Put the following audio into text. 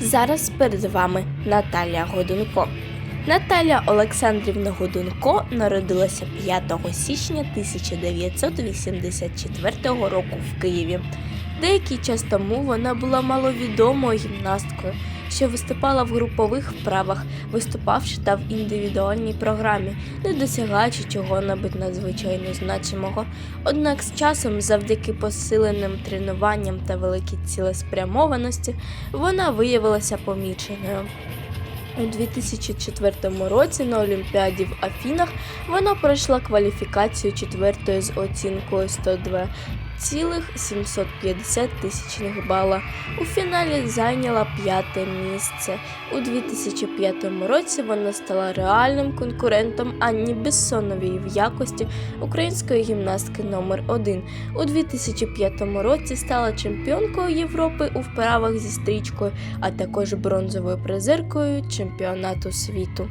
Зараз перед вами Наталія Годунко. Наталя Олександрівна Годунко народилася 5 січня 1984 року в Києві. Деякий час тому вона була маловідомою гімнасткою, що виступала в групових вправах, виступавши та в індивідуальній програмі, не досягаючи чого-небудь надзвичайно значимого. Однак з часом, завдяки посиленим тренуванням та великій цілеспрямованості, вона виявилася поміченою. У 2004 році на Олімпіаді в Афінах вона пройшла кваліфікацію четвертої з оцінкою 102,750 тисячних бала. У фіналі зайняла п'яте місце. У 2005 році вона стала реальним конкурентом Анні Бессоновій в якості української гімнастки номер 1 У 2005 році стала чемпіонкою Європи у вправах зі стрічкою, а також бронзовою призеркою чемпіонату світу.